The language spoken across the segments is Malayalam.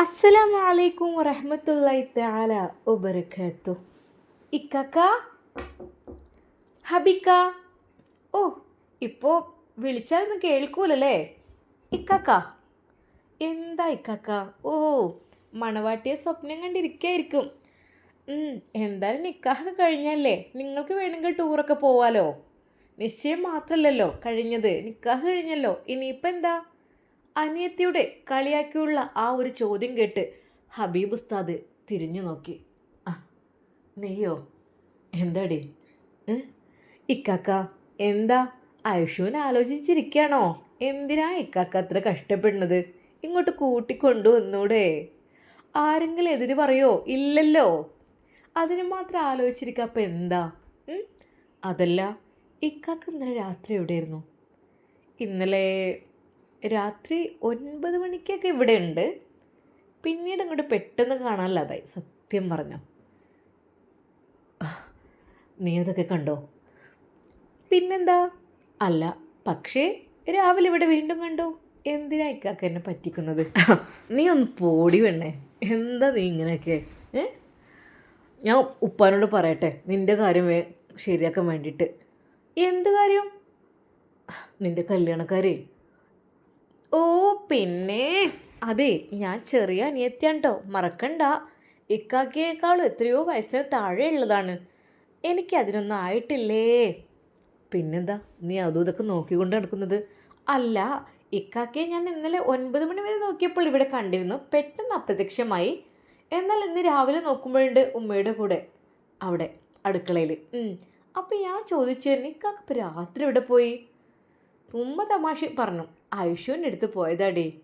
അസ്സലാമു അലൈക്കും വറഹ്മത്തുള്ളാഹി തആല വബറകാത്തു. ഇക്കാക്ക? ഹബിക്ക? ഓ ഇപ്പോൾ വിളിച്ചാലൊന്നും കേൾക്കൂലല്ലേ? ഇക്കാക്ക? എന്താ ഇക്കാക്ക? ഓ മണവാട്ടിയെ സ്വപ്നം കണ്ടിരിക്കായിരിക്കും. എന്തായാലും നിക്കാഹ് കഴിഞ്ഞല്ലേ? നിങ്ങൾക്ക് വേണമെങ്കിൽ ടൂറൊക്കെ പോവാലോ? നിശ്ചയം മാത്രമല്ലല്ലോ കഴിഞ്ഞത്. നിക്കാഹ് കഴിഞ്ഞല്ലോ. ഇനിയിപ്പോൾ എന്താ അനിയത്തിയുടെ കളിയാക്കിയുള്ള ആ ഒരു ചോദ്യം കേട്ട് ഹബീബ് ഉസ്താദ് തിരിഞ്ഞു നോക്കി. ആ നീയോ? എന്താടി? ഇക്കാക്ക എന്താ? ഐഷുവിനെ ആലോചിച്ചിരിക്കുകയാണോ എന്തിനാ ഇക്കാക്ക അത്ര കഷ്ടപ്പെടുന്നത്? ഇങ്ങോട്ട് കൂട്ടിക്കൊണ്ടുവന്നൂടെ ആരെങ്കിലും എതിര് പറയോ? ഇല്ലല്ലോ. അതിന് മാത്രം ആലോചിച്ചിരിക്കുക അപ്പം എന്താ? അതല്ല ഇക്കാക്ക ഇന്നലെ രാത്രി എവിടെയായിരുന്നു? ഇന്നലെ രാത്രി ഒൻപത് മണിക്കൊക്കെ ഇവിടെ ഉണ്ട് പിന്നീട് അങ്ങോട്ട് പെട്ടെന്ന് കാണാനില്ലാതായി. സത്യം പറഞ്ഞു. നീ അതൊക്കെ കണ്ടോ? പിന്നെന്താ? അല്ല പക്ഷേ രാവിലെ ഇവിടെ വീണ്ടും കണ്ടോ? എന്തിനാ ഇക്കാക്ക എന്നെ പറ്റിക്കുന്നത്? നീ ഒന്ന് പോടി വേണേ എന്താ നീ ഇങ്ങനെയൊക്കെ? ഞാൻ ഉപ്പാനോട് പറയട്ടെ നിന്റെ കാര്യം ശരിയാക്കാൻ വേണ്ടിയിട്ട്. എന്ത് കാര്യം? നിന്റെ കല്യാണക്കാരേ ഓ പിന്നെ. അതെ ഞാൻ ചെറിയ അനിയത്തിയാണ് കേട്ടോ മറക്കണ്ട. ഇക്കാക്കിയേക്കാളും എത്രയോ വയസ്സിന് താഴെയുള്ളതാണ് എനിക്ക് അതിനൊന്നും ആയിട്ടില്ലേ? പിന്നെന്താ? നീ അതും ഇതൊക്കെ നോക്കിക്കൊണ്ട് നടക്കുന്നത്. അല്ല ഇക്കാക്കയെ ഞാൻ ഇന്നലെ ഒൻപത് മണി വരെ നോക്കിയപ്പോൾ ഇവിടെ കണ്ടിരുന്നു. പെട്ടെന്ന് അപ്രത്യക്ഷമായി. എന്നാൽ ഇന്ന് രാവിലെ നോക്കുമ്പോഴുണ്ട് ഉമ്മയുടെ കൂടെ. അവിടെ അടുക്കളയിൽ അപ്പം ഞാൻ ചോദിച്ചു ഇക്കാക്ക രാത്രി ഇവിടെ പോയി? ഉമ്മ തമാശ പറഞ്ഞു. ആയുഷ്യൂന്റെ അടുത്ത് പോയതാടി.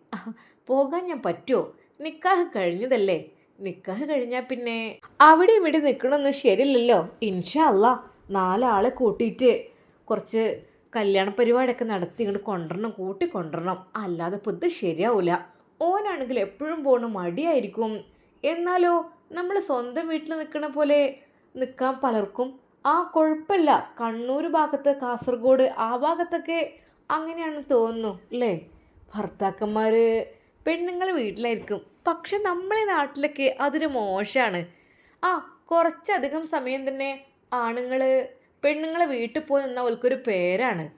പോകാൻ ഞാൻ പറ്റുമോ? നിക്കാഹ് കഴിഞ്ഞതല്ലേ? നിക്കാഹ് കഴിഞ്ഞാൽ പിന്നെ? അവിടെ ഇവിടെ നിൽക്കണമെന്ന് ശരിയല്ലല്ലോ. ഇൻഷാ അല്ല. നാലാളെ കൂട്ടിയിട്ട് കുറച്ച് കല്യാണ പരിപാടിയൊക്കെ നടത്തി ഇങ്ങോട്ട് കൊണ്ടുവരണം കൂട്ടി കൊണ്ടുവരണം അല്ലാതെ ഇപ്പോൾ ഇത് ശരിയാവില്ല ഓനാണെങ്കിൽ എപ്പോഴും പോകണം മടിയായിരിക്കും. എന്നാലോ നമ്മൾ സ്വന്തം വീട്ടിൽ നിൽക്കണ പോലെ നിൽക്കാൻ പലർക്കും ആ കുഴപ്പമില്ല. കണ്ണൂർ ഭാഗത്ത് കാസർഗോഡ് ആ ഭാഗത്തൊക്കെ അങ്ങനെയാണ് തോന്നുന്നു അല്ലേ? ഭർത്താക്കന്മാർ പെണ്ണുങ്ങൾ വീട്ടിലായിരിക്കും. പക്ഷെ നമ്മളെ നാട്ടിലൊക്കെ അതൊരു മോശമാണ് ആ കുറച്ചധികം സമയം തന്നെ ആണുങ്ങൾ പെണ്ണുങ്ങളെ വീട്ടിൽ പോയി നിന്നാൽ അവൾക്കൊരു പേരാണ്.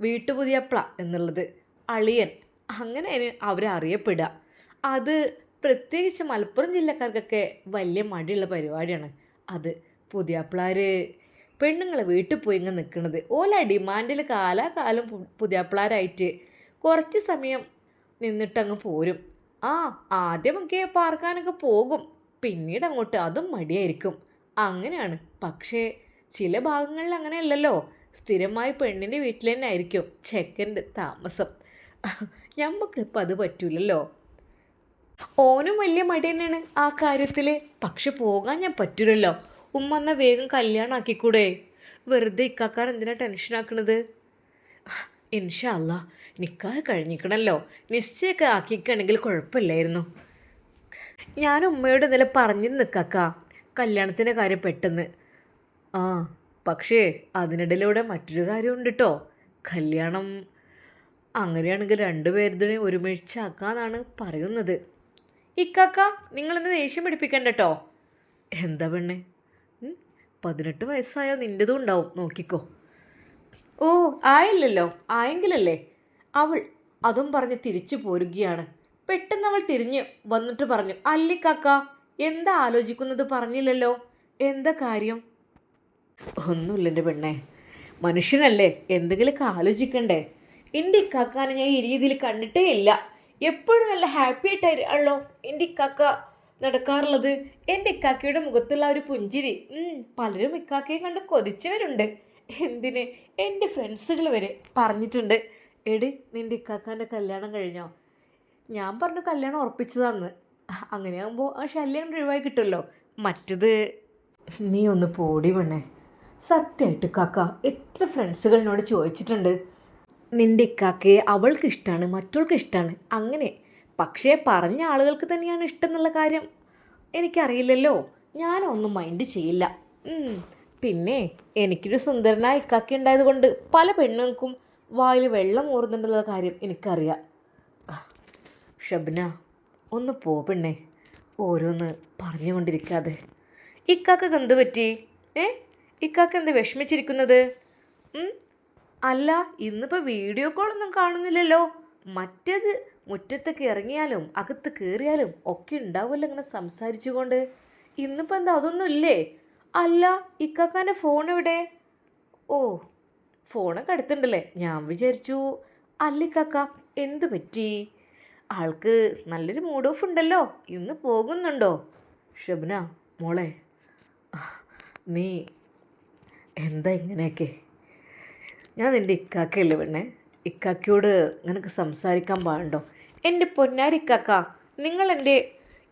വീട്ടുപുതിയപ്ല എന്നുള്ളത്. അളിയൻ. അങ്ങനെ അവരെ അറിയപ്പെടുക അത് പ്രത്യേകിച്ച് മലപ്പുറം ജില്ലക്കാർക്കൊക്കെ വലിയ മടിയുള്ള പരിപാടിയാണ്. അത് പുതിയാപ്പിളാർ പെണ്ണുങ്ങളെ വീട്ടിൽ പോയി ഇങ്ങനെ നിൽക്കുന്നത് ഓല ഡിമാൻഡിൽ കാലാകാലം പുതിയപ്പിളാരായിട്ട് കുറച്ച് സമയം നിന്നിട്ടങ്ങ് പോരും. ആ ആദ്യമൊക്കെ പാർക്കാനൊക്കെ പോകും. പിന്നീട് അങ്ങോട്ട് അതും മടിയായിരിക്കും. അങ്ങനെയാണ്. പക്ഷേ ചില ഭാഗങ്ങളിൽ അങ്ങനെയല്ലല്ലോ. സ്ഥിരമായി പെണ്ണിന്റെ വീട്ടിൽ തന്നെ ആയിരിക്കും ചെക്കന്റെ താമസം. ഞമ്മക്കിപ്പോൾ അത് പറ്റൂലല്ലോ. ഓനും വലിയ മടി തന്നെയാണ് ആ കാര്യത്തിൽ പക്ഷെ പോകാൻ ഞാൻ പറ്റൂലല്ലോ. ഉമ്മ എന്നാൽ വേഗം കല്യാണം ആക്കിക്കൂടെ വെറുതെ ഇക്കാക്കാർ എന്തിനാ ടെൻഷൻ ആക്കണത്? ഇൻഷല്ല നിക്കാഹ് കഴിഞ്ഞിക്കണല്ലോ. നിശ്ചയമൊക്കെ ആക്കിക്കണമെങ്കിൽ കുഴപ്പമില്ലായിരുന്നു. ഞാൻ ഉമ്മയോട് ഇന്നലെ പറഞ്ഞു നിൽക്കാക്ക കല്യാണത്തിന്റെ കാര്യം പെട്ടെന്ന്. ആ പക്ഷേ അതിനിടയിലൂടെ മറ്റൊരു കാര്യമുണ്ട് കേട്ടോ കല്യാണം അങ്ങനെയാണെങ്കിൽ രണ്ടുപേരുടെ ഒരുമിച്ചാക്കാന്നാണ് പറയുന്നത്. ഇക്കാക്ക നിങ്ങളെന്നെ ദേഷ്യം പിടിപ്പിക്കണ്ട കേട്ടോ എന്താ പെണ്ണെ? പതിനെട്ട് വയസ്സായാൽ നിന്റെതും ഉണ്ടാവും. നോക്കിക്കോ. ഓ ആയില്ലല്ലോ. ആയെങ്കിലല്ലേ? അവൾ അതും പറഞ്ഞ് തിരിച്ചു പോരുകയാണ്. പെട്ടെന്ന് അവൾ തിരിഞ്ഞ് വന്നിട്ട് പറഞ്ഞു അല്ലിക്കാക്ക എന്താ ആലോചിക്കുന്നത്? പറഞ്ഞില്ലല്ലോ. എന്താ കാര്യം? ഒന്നുമില്ല എന്റെ പെണ്ണേ. മനുഷ്യനല്ലേ. എന്തെങ്കിലുമൊക്കെ ആലോചിക്കണ്ടേ. എന്റെ ഇക്കാക്കാനെ ഞാൻ ഈ രീതിയിൽ കണ്ടിട്ടേ ഇല്ല എപ്പോഴും നല്ല ഹാപ്പി ആയിട്ടാണല്ലോ എന്റെ ഇക്കാക്ക നടക്കാറുള്ളത് എന്റെ ഇക്കാക്കയുടെ മുഖത്തുള്ള ഒരു പുഞ്ചിരി. പലരും ഇക്കാക്കയെ കണ്ട് കൊതിച്ചവരുണ്ട്. എന്തിന്? എന്റെ ഫ്രണ്ട്സുകൾ വരെ പറഞ്ഞിട്ടുണ്ട്. എടി നിന്റെ ഇക്കാക്കാന്റെ കല്യാണം കഴിഞ്ഞോ? ഞാൻ പറഞ്ഞു കല്യാണം ഉറപ്പിച്ചതാന്ന്. അങ്ങനെയാകുമ്പോൾ ആ ശല്യം ഒഴിവായി കിട്ടുമല്ലോ. മറ്റത് നീ ഒന്ന് പോടി പെണ്ണേ. സത്യമായിട്ട് കാക്ക എത്ര ഫ്രണ്ട്സുകളിനോട് ചോദിച്ചിട്ടുണ്ട്. നിന്റെ ഇക്കാക്കയെ അവൾക്ക് ഇഷ്ടമാണ് മറ്റവൾക്ക് ഇഷ്ടമാണ് അങ്ങനെ പക്ഷേ പറഞ്ഞ ആളുകൾക്ക് തന്നെയാണ് ഇഷ്ടം എന്നുള്ള കാര്യം. എനിക്കറിയില്ലല്ലോ. ഞാനൊന്നും മൈൻഡ് ചെയ്യില്ല. പിന്നെ എനിക്കൊരു സുന്ദരനായ ഇക്കാക്ക ഉണ്ടായത് കൊണ്ട് പല പെണ്ണുങ്ങൾക്കും വായിൽ വെള്ളം ഊറുന്നുണ്ടെന്നുള്ള കാര്യം എനിക്കറിയാം. ഷബ്ന ഒന്ന് പോ പെണ്ണേ. ഓരോന്ന് പറഞ്ഞുകൊണ്ടിരിക്കാതെ. ഇക്കാക്ക് എന്ത് പറ്റി? ഏ? ഇക്കാക്ക് എന്ത് വിഷമിച്ചിരിക്കുന്നത്? അല്ല ഇന്നിപ്പോൾ വീഡിയോ കോളൊന്നും കാണുന്നില്ലല്ലോ. മറ്റേത് മുറ്റത്തൊക്കെ ഇറങ്ങിയാലും അകത്ത് കയറിയാലും ഒക്കെ ഉണ്ടാവുമല്ലോ ഇങ്ങനെ സംസാരിച്ചുകൊണ്ട്. ഇന്നിപ്പോൾ എന്താ അതൊന്നും ഇല്ലേ? അല്ല ഇക്കാക്കാന്റെ ഫോൺ എവിടെ? ഓ ഫോണൊക്കെ അടുത്തുണ്ടല്ലേ. ഞാൻ വിചാരിച്ചു അല്ല ഇക്കാക്ക എന്ത് പറ്റി? ആൾക്ക് നല്ലൊരു മൂഡ് ഓഫ് ഉണ്ടല്ലോ ഇന്ന് പോകുന്നുണ്ടോ? ഷബ്ന മോളെ നീ എന്താ ഇങ്ങനെയൊക്കെ? ഞാൻ നിന്റെ ഇക്കാക്കയല്ലേ പെണ്ണെ. ഇക്കാക്കയോട് നിനക്ക് സംസാരിക്കാൻ പാടുണ്ടോ? എന്റെ പൊന്നാരി ഇക്കാക്ക നിങ്ങൾ എന്റെ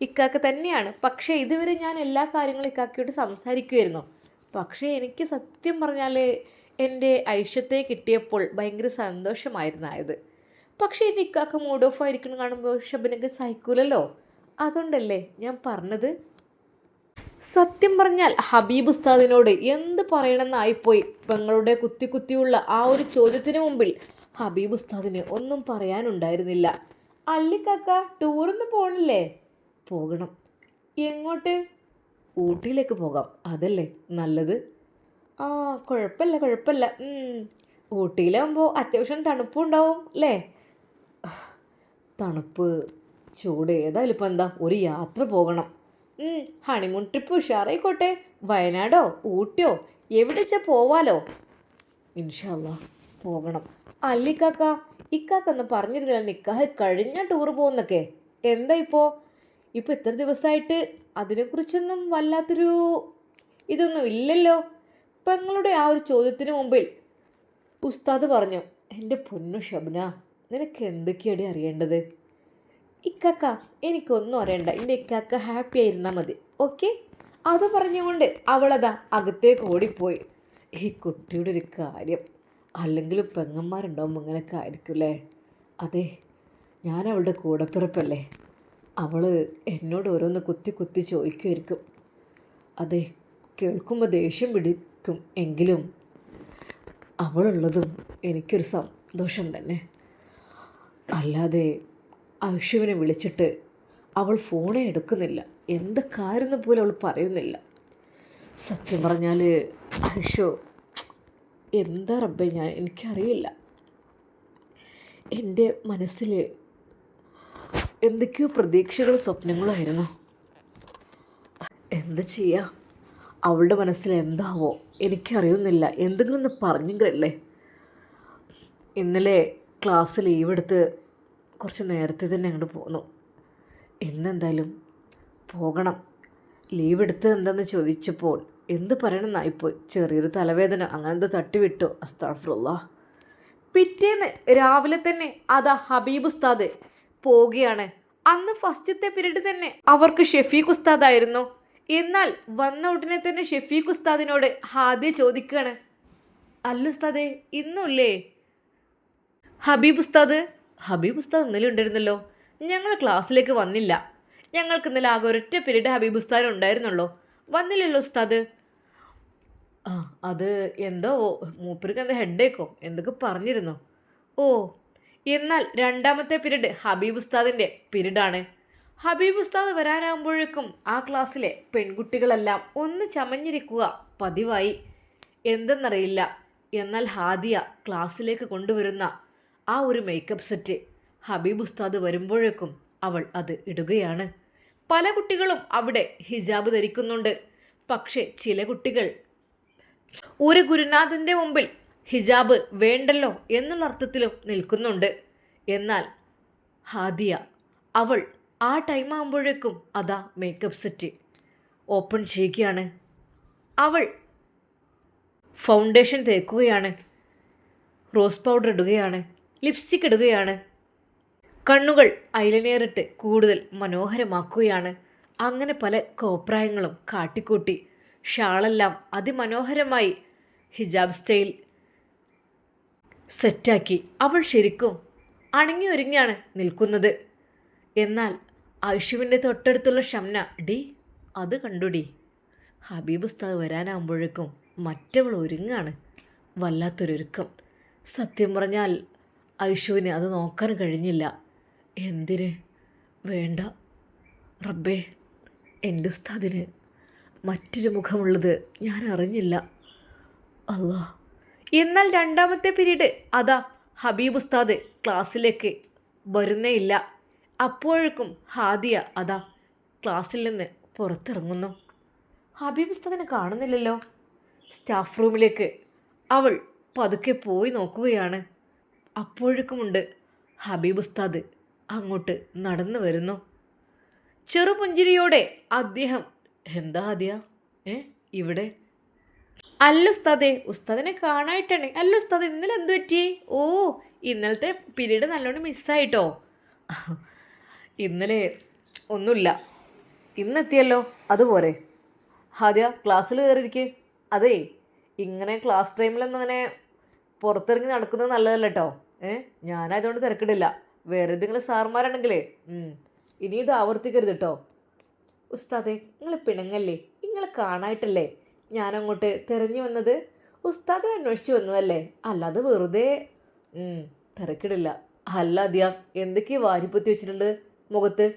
ഇക്കാക്ക തന്നെയാണ്. പക്ഷേ ഇതുവരെ ഞാൻ എല്ലാ കാര്യങ്ങളും ഇക്കാക്കയോട് സംസാരിക്കുമായിരുന്നു പക്ഷേ എനിക്ക് സത്യം പറഞ്ഞാൽ എന്റെ ഐഷ്യത്തെ കിട്ടിയപ്പോൾ ഭയങ്കര സന്തോഷമായിരുന്നു ആയത് പക്ഷേ എന്റെ ഇക്കാക്ക മൂഡ് ഓഫ് ആയിരിക്കണം കാണുമ്പോൾ ഷബനക്ക് സഹിക്കൂലല്ലോ? അതുകൊണ്ടല്ലേ ഞാൻ പറഞ്ഞത്? സത്യം പറഞ്ഞാൽ ഹബീബ് ഉസ്താദിനോട് എന്ത് പറയണമെന്നായിപ്പോയി. പെങ്ങളുടെ കുത്തി കുത്തിയുള്ള ആ ഒരു ചോദ്യത്തിന് മുമ്പിൽ ഹബീബ് ഉസ്താദിന് ഒന്നും പറയാനുണ്ടായിരുന്നില്ല. അല്ലിക്കാക്ക ടൂറിന്ന് പോണില്ലേ? പോകണം. എങ്ങോട്ട്? ഊട്ടിയിലേക്ക് പോകാം. അതല്ലേ നല്ലത്? ആ കുഴപ്പമില്ല കുഴപ്പമില്ല. ഊട്ടിയിലാകുമ്പോൾ അത്യാവശ്യം തണുപ്പും ഉണ്ടാവും അല്ലേ തണുപ്പ് ചൂട്. ഏതായാലും ഇപ്പം എന്താ ഒരു യാത്ര പോകണം. ഹണിമൂൺ ട്രിപ്പ് ഉഷാറായിക്കോട്ടെ. വയനാടോ ഊട്ടിയോ എവിടെ വെച്ചാൽ പോവാലോ ഇൻഷല്ല പോകണം. അല്ലിക്കാക്ക ഇക്കാക്കൊന്ന് പറഞ്ഞിരുന്നില്ല. നിക്കാഹ് കഴിഞ്ഞ ടൂർ പോകുന്നൊക്കെ. എന്താ ഇപ്പോൾ ഇപ്പോൾ ഇത്ര ദിവസമായിട്ട് അതിനെക്കുറിച്ചൊന്നും വല്ലാത്തൊരു ഇതൊന്നും ഇല്ലല്ലോ. പെങ്ങളുടെ ആ ഒരു ചോദ്യത്തിന് മുമ്പിൽ ഉസ്താദ് പറഞ്ഞു എന്റെ പൊന്നു ഷബ്ന നിനക്ക് എന്തൊക്കെയാണ് അറിയേണ്ടത്? ഇക്കാക്ക എനിക്കൊന്നും അറിയണ്ട. എന്റെ ഇക്കാക്ക ഹാപ്പി ആയിരുന്നാൽ മതി. ഓക്കെ? അത് പറഞ്ഞുകൊണ്ട് അവളതാ അകത്തേക്ക് ഓടിപ്പോയി. ഈ കുട്ടിയുടെ ഒരു കാര്യം. അല്ലെങ്കിലും പെങ്ങന്മാരുണ്ടാവുമ്പോൾ ഇങ്ങനെയൊക്കെ ആയിരിക്കുമല്ലേ അതെ ഞാൻ അവളുടെ കൂടപ്പിറപ്പല്ലേ? അവൾ എന്നോട് ഓരോന്ന് കുത്തി കുത്തി ചോദിക്കുമായിരിക്കും. അതെ കേൾക്കുമ്പോൾ ദേഷ്യം പിടിക്കും എങ്കിലും അവളുള്ളതും എനിക്കൊരു സന്തോഷം തന്നെ. അല്ലാതെ ഐഷുവിനെ വിളിച്ചിട്ട് അവൾ ഫോണേ എടുക്കുന്നില്ല. എന്ത് കാര്യം പോലും അവൾ പറയുന്നില്ല. സത്യം പറഞ്ഞാൽ ഐഷു എന്താ റബ്ബേ ഞാൻ എനിക്കറിയില്ല. എന്റെ മനസ്സിൽ എന്തൊക്കെയോ പ്രതീക്ഷകളും സ്വപ്നങ്ങളും എന്താ ചെയ്യുക അവളുടെ മനസ്സിൽ എന്താവോ എനിക്കറിയുന്നില്ല. എന്തെങ്കിലും ഒന്ന് പറഞ്ഞെങ്കിലല്ലേ ഇന്നലെ ക്ലാസ് ലീവ് എടുത്ത് കുറച്ച് നേരത്തെ തന്നെ അങ്ങോട്ട് പോന്നു. ഇന്നെന്തായാലും പോകണം. ലീവ് എടുത്ത് എന്താണെന്ന് ചോദിച്ചപ്പോൾ എന്ത് പറയണമെന്നായിപ്പോയി ചെറിയൊരു തലവേദന അങ്ങനത്തെ തട്ടിവിട്ടു. അസ്താഫുള്ള പിറ്റേന്ന് രാവിലെ തന്നെ അതാ ഹബീബ് ഉസ്താദ് പോവുകയാണ്. അന്ന് ഫസ്റ്റത്തെ പിരീഡ് തന്നെ അവർക്ക് ഷെഫീഖ് ഉസ്താദായിരുന്നു. എന്നാൽ വന്ന ഉടനെ തന്നെ ഷെഫീഖ് ഉസ്താദിനോട് ഹാദ്യ ചോദിക്കുകയാണ്. അല്ല ഉസ്താദേ ഇന്നുമില്ലേ ഹബീബ് ഉസ്താദ് ഹബീബ് ഉസ്താദ് ഇന്നലെ ഉണ്ടായിരുന്നല്ലോ. ഞങ്ങൾ ക്ലാസ്സിലേക്ക് വന്നില്ല. ഞങ്ങൾക്ക് ഇന്നലെ ആകെ ഒരൊറ്റ പിരീഡ് ഹബീബ് ഉസ്താദ് ഉണ്ടായിരുന്നുള്ളൂ. വന്നില്ലല്ലോ ഉസ്താദ്? ആ അത് എന്തോ മൂപ്പർക്ക് എന്താ ഹെഡേക്കോ എന്തൊക്കെ പറഞ്ഞിരുന്നോ? ഓ എന്നാൽ രണ്ടാമത്തെ പിരീഡ് ഹബീബ് ഉസ്താദിന്റെ പിരീഡാണ്. ഹബീബ് ഉസ്താദ് വരാനാകുമ്പോഴേക്കും ആ ക്ലാസ്സിലെ പെൺകുട്ടികളെല്ലാം ഒന്ന് ചമഞ്ഞിരിക്കുക പതിവായി. എന്തെന്നറിയില്ല. എന്നാൽ ഹാദിയ ക്ലാസ്സിലേക്ക് കൊണ്ടുവരുന്ന ആ ഒരു മേക്കപ്പ് സെറ്റ് ഹബീബ് ഉസ്താദ് വരുമ്പോഴേക്കും അവൾ അത് ഇടുകയാണ്. പല കുട്ടികളും അവിടെ ഹിജാബ് ധരിക്കുന്നുണ്ട്. പക്ഷേ ചില കുട്ടികൾ ഒരു ഗുരുനാഥന്റെ മുമ്പിൽ ഹിജാബ് വേണ്ടല്ലോ എന്നുള്ള അർത്ഥത്തിലും നിൽക്കുന്നുണ്ട്. എന്നാൽ ഹാദിയ അവൾ ആ ടൈം ആകുമ്പോഴേക്കും അതാ മേക്കപ്പ് സെറ്റ് ഓപ്പൺ ചെയ്യുകയാണ്. അവൾ ഫൗണ്ടേഷൻ തേക്കുകയാണ്. റോസ് പൗഡർ ഇടുകയാണ്. ലിപ്സ്റ്റിക് ഇടുകയാണ്. കണ്ണുകൾ ഐലനേറിട്ട് കൂടുതൽ മനോഹരമാക്കുകയാണ്. അങ്ങനെ പല കോപ്രായങ്ങളും കാട്ടിക്കൂട്ടി. ഷാളെല്ലാം അതിമനോഹരമായി ഹിജാബ് സ്റ്റൈൽ സെറ്റാക്കി അവൾ ശരിക്കും അണങ്ങി ഒരുങ്ങിയാണ് നിൽക്കുന്നത്. എന്നാൽ ഐഷുവിന്റെ തൊട്ടടുത്തുള്ള ഷംന ഡി അത് കണ്ടുടി ഹബീബ് ഉസ്താദ് വരാനാകുമ്പോഴേക്കും മറ്റവൾ ഒരുങ്ങാണ്. വല്ലാത്തൊരൊരുക്കം. സത്യം പറഞ്ഞാൽ ഐഷുവിന് അത് നോക്കാൻ കഴിഞ്ഞില്ല. എന്തിന്? വേണ്ട. റബ്ബേ എന്റെ ഉസ്താദിന് മറ്റൊരു മുഖമുള്ളത് ഞാൻ അറിഞ്ഞില്ല. അല്ലാ എന്നാൽ രണ്ടാമത്തെ പീരീഡ് അതാ ഹബീബ് ഉസ്താദ് ക്ലാസ്സിലേക്ക് വരുന്നേ ഇല്ല അപ്പോഴേക്കും ഹാദിയ അതാ ക്ലാസ്സിൽ നിന്ന് പുറത്തിറങ്ങുന്നു. ഹബീബ് ഉസ്താദിനെ കാണുന്നില്ലല്ലോ. സ്റ്റാഫ് റൂമിലേക്ക് അവൾ പതുക്കെ പോയി നോക്കുകയാണ്. അപ്പോഴേക്കുമുണ്ട് ഹബീബ് ഉസ്താദ് അങ്ങോട്ട് നടന്നു വരുന്നു. ചെറുപുഞ്ചിരിയോടെ അദ്ദേഹം എന്താ ആദ്യ? ഏ ഇവിടെ. അല്ല ഉസ്താദെ ഉസ്താദിനെ കാണായിട്ടാണ്. അല്ല ഉസ്താദ് ഇന്നലെ എന്ത് പറ്റി? ഓ ഇന്നലത്തെ പിരീഡ് നല്ലോണം മിസ്സായിട്ടോ? ഇന്നലെ ഒന്നുമില്ല. ഇന്നെത്തിയല്ലോ അതുപോരെ ആദ്യ ക്ലാസ്സിൽ കയറിയിരിക്കേ. അതേ ഇങ്ങനെ ക്ലാസ് ടൈമിലൊന്നും അങ്ങനെ പുറത്തിറങ്ങി നടക്കുന്നത് നല്ലതല്ല കേട്ടോ ഏ ഞാനായതുകൊണ്ട് തിരക്കിടില്ല. വേറെ ഏതെങ്കിലും സാറുമാരാണെങ്കിലേ ഇനി ഇത് ആവർത്തിക്കരുത് കേട്ടോ ഉസ്താദെ നിങ്ങൾ പിണങ്ങല്ലേ? നിങ്ങളെ കാണായിട്ടല്ലേ? ഞാനങ്ങോട്ട് തിരഞ്ഞു വന്നത്. ഉസ്താദെ അന്വേഷിച്ചു വന്നതല്ലേ? അല്ലാതെ വെറുതെ തിരക്കിടില്ല. അല്ല അദ്യ എന്തൊക്കെയാ വാരിപ്പൊത്തി വെച്ചിട്ടുണ്ട് മുഖത്ത്?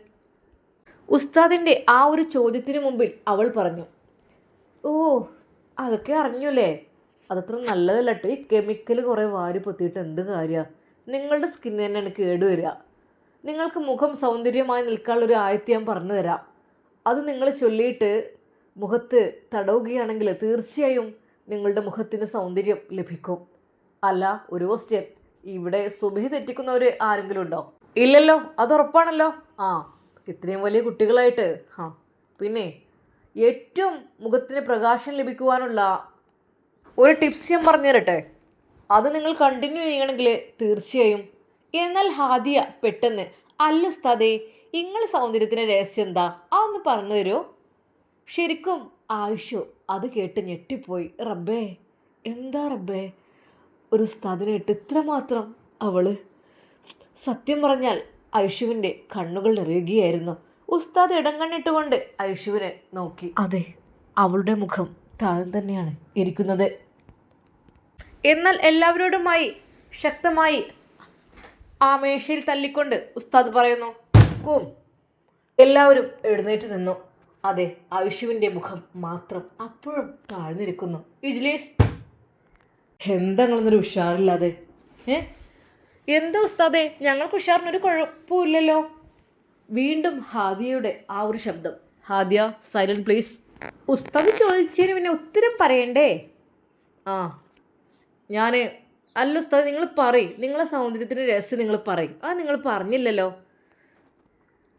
ഉസ്താദിന്റെ ആ ഒരു ചോദ്യത്തിന് മുമ്പിൽ അവൾ പറഞ്ഞു ഓ അതൊക്കെ അറിഞ്ഞല്ലേ അതത്ര നല്ലതല്ല കേട്ടോ ഈ കെമിക്കൽ കുറേ വാരി പൊത്തിയിട്ട് എന്ത് കാര്യമാണ് നിങ്ങളുടെ സ്കിന്ന് തന്നെയാണ് കേടുവരിക. നിങ്ങൾക്ക് മുഖം സൗന്ദര്യമായി നിൽക്കാനുള്ള ഒരു ഞാൻ പറഞ്ഞു തരാം. അത് നിങ്ങൾ ചൊല്ലിയിട്ട് മുഖത്ത് തടവുകയാണെങ്കിൽ തീർച്ചയായും നിങ്ങളുടെ മുഖത്തിന് സൗന്ദര്യം ലഭിക്കും. അല്ല ഒരു ക്വസ്റ്റ്യൻ ഇവിടെ സുബഹി തെറ്റിക്കുന്നവർ ആരെങ്കിലും ഉണ്ടോ? ഇല്ലല്ലോ അത് ഉറപ്പാണല്ലോ. ആ ഇത്രയും വലിയ കുട്ടികളായിട്ട്. ആ പിന്നെ ഏറ്റവും മുഖത്തിന് പ്രകാശം ലഭിക്കുവാനുള്ള ഒരു ടിപ്സ് ഞാൻ പറഞ്ഞു തരട്ടെ? അത് നിങ്ങൾ കണ്ടിന്യൂ ചെയ്യണമെങ്കിൽ തീർച്ചയായും. എന്നാൽ ഹാദിയ പെട്ടെന്ന് അല്ല ഉസ്താദേ നിങ്ങൾ സൗന്ദര്യത്തിന്റെ രഹസ്യം എന്താ? അതൊന്ന് പറഞ്ഞു തരുമോ ശരിക്കും ആയുഷു അത് കേട്ട് ഞെട്ടിപ്പോയി. റബ്ബേ എന്താ റബ്ബേ? ഒരു സ്ഥാദിനിട്ട് ഇത്ര മാത്രം അവൾ? സത്യം പറഞ്ഞാൽ ഐഷുവിന്റെ കണ്ണുകൾ നിറയുകയായിരുന്നു. ഉസ്താദ് ഇടം കണ്ണിട്ടുകൊണ്ട് ഐഷുവിനെ നോക്കി. അതെ അവളുടെ മുഖം താഴെ തന്നെയാണ് ഇരിക്കുന്നത്. എന്നാൽ എല്ലാവരോടുമായി ശക്തമായി ആ മേശയിൽ തല്ലിക്കൊണ്ട് ഉസ്താദ് പറയുന്നു കൂം എല്ലാവരും എഴുന്നേറ്റ് നിന്നു. അതെ ആയുഷുവിന്റെ മുഖം മാത്രം അപ്പോഴും താഴ്ന്നിരിക്കുന്നു. ഇജ്ലീസ് എന്താണെന്നൊരു ഉഷാറില്ലാതെ? ഏ? എന്താ ഉസ്താദെ ഞങ്ങൾക്ക് ഉഷാറിനൊരു കുഴപ്പമില്ലല്ലോ? വീണ്ടും ഹാദിയയുടെ ആ ഒരു ശബ്ദം. Hadiya silent please. ഉസ്താദ് ചോദിച്ചതിന് പിന്നെ ഉത്തരം പറയണ്ടേ? ആ ഞാൻ അല്ല ഉസ്താദ് നിങ്ങൾ പറയും. നിങ്ങളെ സൗന്ദര്യത്തിന്റെ രഹസ്യം നിങ്ങൾ പറയും. അത് നിങ്ങൾ പറഞ്ഞില്ലല്ലോ.